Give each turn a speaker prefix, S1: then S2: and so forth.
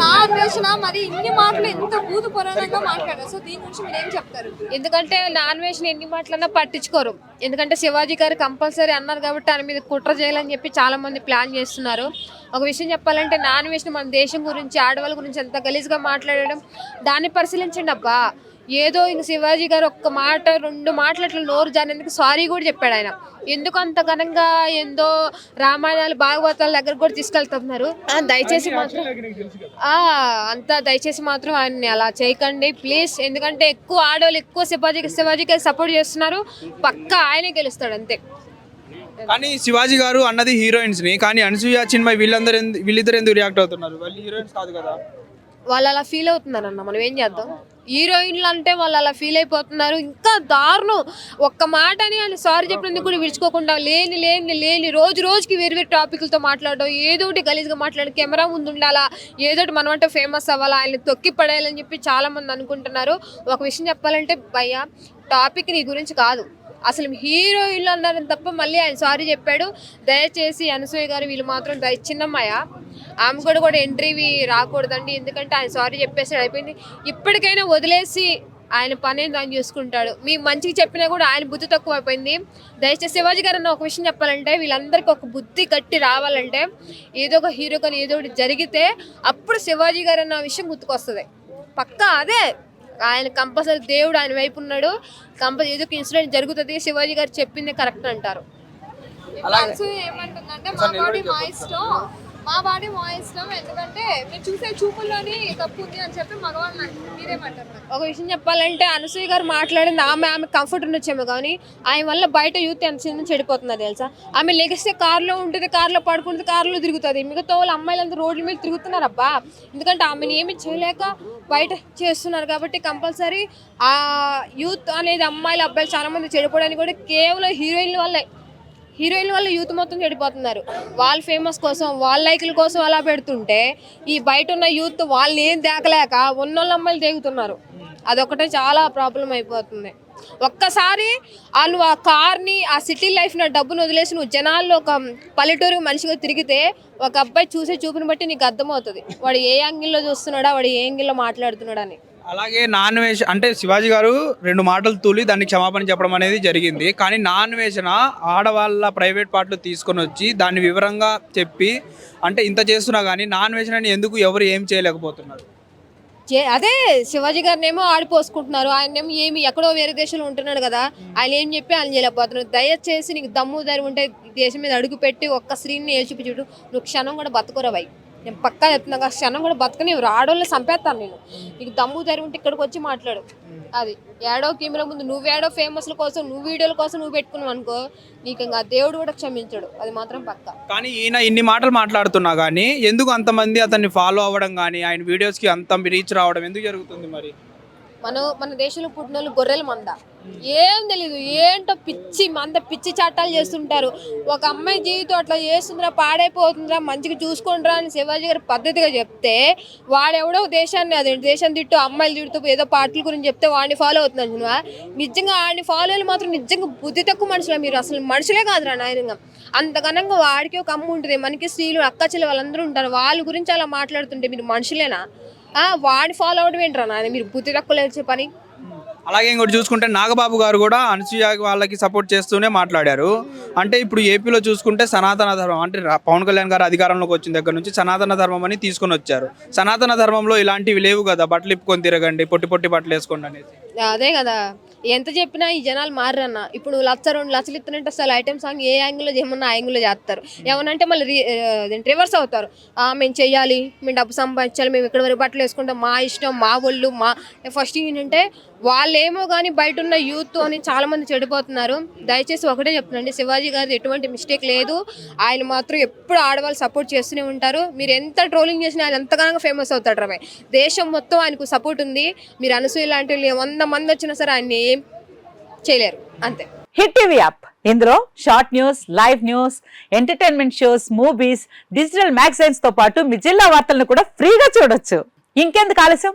S1: నా అన్వేషణ మరి ఇన్ని మాటలు ఎంత భూత పురాణంగా మాట్లాడారు? సో దీని గురించి మీరు ఏం చెప్తారు?
S2: ఎందుకంటే నాన్ వెజ్ ఎన్ని మాటలన్నా పట్టించుకోరు. ఎందుకంటే శివాజీ గారు కంపల్సరీ అన్నారు కాబట్టి ఆయన మీద కుట్ర చేయాలని చెప్పి చాలా మంది ప్లాన్ చేస్తున్నారు. ఒక విషయం చెప్పాలంటే నాన్ వెజ్ మన దేశం గురించి ఆడవాళ్ళ గురించి ఎంత గలీజ్గా మాట్లాడడం దాన్ని పరిశీలించండి అబ్బా. ఏదో ఇంక శివాజీ గారు ఒక్క మాట రెండు మాటలు అట్లా నోరు జానేందుకు సారీ కూడా చెప్పాడు ఆయన. ఎందుకు అంత ఘనంగా ఏందో రామాయణాలు భాగవతాల దగ్గర కూడా తీసుకెళ్తున్నారు? ఆ, దయచేసి మాత్రం ఆ, అంతా దయచేసి మాత్రం ఆయన్ని అలా చేయకండి. ప్లీజ్ ఎందుకంటే ఎక్కువ ఆడవాళ్ళు ఎక్కువ శివాజీకి శివాజీకి సపోర్ట్ చేస్తున్నారు. పక్కా ఆయనే గెలుస్తాడు అంతే.
S3: కానీ శివాజీ గారు అన్నది హీరోయిన్స్ని. కానీ అనసూయ చిన్మయ్ వీళ్ళందరూ ఎందు- వీళ్ళిద్దరు ఎందుకు రియాక్ట్ అవుతున్నారు? వాళ్ళు హీరోయిన్స్ కాదు కదా.
S2: వాళ్ళు అలా ఫీల్ అవుతున్నారు అన్న మనం ఏం చేద్దాం? హీరోయిన్లు అంటే వాళ్ళు అలా ఫీల్ అయిపోతున్నారు. ఇంకా దారుణం. ఒక్క మాటని అని సారీ చెప్పినందుకు కూడా విడుచుకోకుండా లేని లేని లేని రోజు రోజుకి వేరు వేరు టాపిక్లతో మాట్లాడడం ఏదో ఒకటి గలీజ్గా మాట్లాడి కెమెరా ముందు ఉండాలా ఏదో ఒకటి ఫేమస్ అవ్వాలా ఆయన తొక్కి పడేయాలని చెప్పి చాలామంది అనుకుంటున్నారు. ఒక విషయం చెప్పాలంటే భయ్య టాపిక్ నీ గురించి కాదు. అసలు హీరోయిన్లు అన్నారని తప్ప మళ్ళీ ఆయన సారీ చెప్పాడు. దయచేసి అనసూయ గారు వీళ్ళు మాత్రం దయ చిన్నమ్మాయ ఆమె కూడా కూడా ఎంట్రీవి రాకూడదండి. ఎందుకంటే ఆయన సారీ చెప్పేసాడు అయిపోయింది. ఇప్పటికైనా వదిలేసి ఆయన పని దాన్ని ఆయన చూసుకుంటాడు. మీ మంచికి చెప్పినా కూడా ఆయన బుద్ధి తక్కువ అయిపోయింది. దయచేసి శివాజీ గారు అన్న ఒక విషయం చెప్పాలంటే వీళ్ళందరికీ ఒక బుద్ధి కట్టి రావాలంటే ఏదో ఒక హీరో కానీ ఏదో ఒకటి జరిగితే అప్పుడు శివాజీ గారు అన్న విషయం గుర్తుకొస్తుంది. పక్కా అదే? ఆయన కంపల్సరీ దేవుడు ఆయన వైపు ఉన్నాడు. కంపల్సరీ ఏదో ఒక ఇన్సిడెంట్ జరుగుతుంది. శివాజీ గారు చెప్పింది కరెక్ట్ అంటారు.
S1: ఏమంటుందంటే మా బాడీ మా ఇష్టం మా బాడీ మా ఇష్టం ఎందుకంటే మీరు చూసే చూపుల్లోని తప్పు ఉంది అని చెప్పి మగవాళ్ళు. మీరేమంటారు మరి?
S2: ఒక విషయం చెప్పాలంటే అనసూయ గారు మాట్లాడింది. ఆమె ఆమె కంఫర్ట్ ఉండొచ్చేమో కానీ ఆయన వల్ల బయట యూత్ ఎంత చిన్న చెడిపోతున్నారు తెలుసా? ఆమె లెగిస్తే కార్లో ఉంటుంది కార్లో పడుకుంటుంది కార్లో తిరుగుతుంది. మిగతా వాళ్ళు అమ్మాయిలందరూ రోడ్ల మీద తిరుగుతున్నారు అబ్బా ఎందుకంటే ఆమెను ఏమి చేయలేక బయట చేస్తున్నారు కాబట్టి కంపల్సరీ ఆ యూత్ అనేది అమ్మాయిలు అబ్బాయిలు చాలామంది చెడిపోవడానికి కూడా కేవలం హీరోయిన్ల వల్లే హీరోయిన్ వల్ల యూత్ మొత్తం చెడిపోతున్నారు. వాళ్ళ ఫేమస్ కోసం వాళ్ళ లైకుల కోసం అలా పెడుతుంటే ఈ బయట ఉన్న యూత్ వాళ్ళని ఏం తేకలేక ఉన్నోళ్ళ అమ్మాయిలు దేగుతున్నారు అదొకటే చాలా ప్రాబ్లం అయిపోతుంది. ఒక్కసారి వాళ్ళు ఆ కార్ని ఆ సిటీ లైఫ్ నా డబ్బును వదిలేసి నువ్వు జనాల్లో ఒక పల్లెటూరు మనిషిగా తిరిగితే ఒక అబ్బాయి చూసే చూపుని బట్టి నీకు అర్థమవుతుంది. వాడు ఏ యాంగిల్లో చూస్తున్నాడా వాడు ఏ యాంగిల్లో మాట్లాడుతున్నాడా అని
S3: అలాగే నాన్ వెజ్ అంటే శివాజీ గారు రెండు మాటలు తూలి దాన్ని క్షమాపణ చెప్పడం అనేది జరిగింది. కానీ నాన్ వేషన ఆడవాళ్ళ ప్రైవేట్ పార్ట్లు తీసుకొని వచ్చి దాన్ని వివరంగా చెప్పి అంటే ఇంత చేస్తున్నా కానీ నాన్ వేషనని ఎందుకు ఎవరు ఏం చేయలేకపోతున్నారు?
S2: చే- అదే శివాజీ గారిని ఏమో ఆడిపోసుకుంటున్నారు. ఆయన ఏమో ఏమి ఎక్కడో వేరే దేశంలో ఉంటున్నాడు కదా. ఆయన ఏం చెప్పి ఆయన చేయలేకపోతున్నాడు దయచేసి నీకు దమ్ము ధైర్యం ఉంటే దేశం మీద అడుగు పెట్టి ఒక్క స్త్రీని ఏల్చిపి చూడు నువ్వు క్షణం కూడా బతకురవై నేను పక్కా చెప్తున్నా కదా, క్షణం కూడా బతకని ఆడోళ్ళు చంపేస్తాను నేను. నీకు దమ్ము ధైర్యం ఉంటే ఇక్కడికి వచ్చి మాట్లాడు. అది ఏడో కెమెరా ముందు నువ్వు ఏడో ఫేమస్ల కోసం నువ్వు వీడియోల కోసం నువ్వు పెట్టుకున్నావు అనుకో నీకు ఇంకా దేవుడు కూడా క్షమించడు. అది మాత్రం పక్కా.
S3: కానీ ఈయన ఇన్ని మాటలు మాట్లాడుతున్నా కానీ ఎందుకు అంతమంది అతన్ని ఫాలో అవ్వడం కానీ ఆయన వీడియోస్కి అంత రీచ్ రావడం ఎందుకు జరుగుతుంది మరి?
S2: మనం మన దేశంలో పుట్టిన వాళ్ళు గొర్రెల మంద. ఏం తెలీదు ఏంటో పిచ్చి మంద పిచ్చి చట్టాలు చేస్తుంటారు. ఒక అమ్మాయి జీవితం అట్లా చేస్తుందిరా పాడైపోతుందిరా మంచిగా చూసుకుంటారా అని శివాజీ గారు పద్ధతిగా చెప్తే వాడెవడో దేశాన్ని అది దేశాన్ని తిట్టు అమ్మాయిలు తిడుతూ ఏదో పార్టీల గురించి చెప్తే వాడిని ఫాలో అవుతున్నాను నిజంగా వాడిని ఫాలో అయ్యి మాత్రం నిజంగా బుద్ధి తక్కువ మనుషులే మీరు. అసలు మనుషులే కాదురా నాయనంగా. అంత ఘనంగా వాడికి ఒక అమ్మ ఉంటుంది మనకి స్త్రీలు అక్క చెల్లి వాళ్ళందరూ ఉంటారు. వాళ్ళ గురించి అలా మాట్లాడుతుంటే మీరు మనుషులేనా? వాడిని ఫాలో అవడం ఏంట్రా మీరు బుద్ధి తక్కువ లేచే పని
S3: అలాగే ఇంకోటి చూసుకుంటే నాగబాబు గారు కూడా అనసూయ వాళ్ళకి సపోర్ట్ చేస్తూనే మాట్లాడారు. అంటే ఇప్పుడు ఏపీలో చూసుకుంటే సనాతన ధర్మం అంటే పవన్ కళ్యాణ్ గారు అధికారంలోకి వచ్చిన దగ్గర నుంచి సనాతన ధర్మం అని తీసుకొని వచ్చారు. సనాతన ధర్మంలో ఇలాంటివి లేవు కదా బట్టలు ఇప్పుకొని తిరగండి పొట్టి పొట్టి బట్టలు వేసుకోండి అనేసి.
S2: అదే కదా. ఎంత చెప్పినా ఈ జనాలు మారన్న ఇప్పుడు లచ్చ రెండు లక్షలు ఇస్తున్నట్టు అసలు ఐటమ్ సాంగ్ ఏ యాంగిల్లో చేయమన్నా ఆ యాంగిల్లో చేస్తారు. ఏమనంటే మళ్ళీ రివర్స్ అవుతారు. మేము చెయ్యాలి మేము డబ్బు సంపాదించాలి మేము ఇక్కడ వరకు బట్టలు వేసుకుంటాం మా ఇష్టం మా ఒళ్ళు మా ఫస్ట్ ఏంటంటే వాళ్ళేమో కానీ బయట ఉన్న యూత్ అని చాలా మంది చెడిపోతున్నారు. దయచేసి ఒకటే చెప్తున్నాండి శివాజీ గారి ఎటువంటి మిస్టేక్ లేదు. ఆయన మాత్రం ఎప్పుడు ఆడవాళ్ళు సపోర్ట్ చేస్తూనే ఉంటారు. మీరు ఎంత ట్రోలింగ్ చేసినా ఆయన ఎంతగానో ఫేమస్ అవుతాడు రమే దేశం మొత్తం ఆయనకు సపోర్ట్ ఉంది. మీరు అనసూయ లాంటి వంద మంది వచ్చినా సరే ఆయన ఏం చేయలేరు. అంతే.
S4: Hit TV app. ఇందులో short news live news entertainment shows movies digital మ్యాగజైన్స్తో పాటు మీ జిల్లా వార్తలను కూడా ఫ్రీగా చూడొచ్చు. ఇంకెందుకు ఆలస్యం?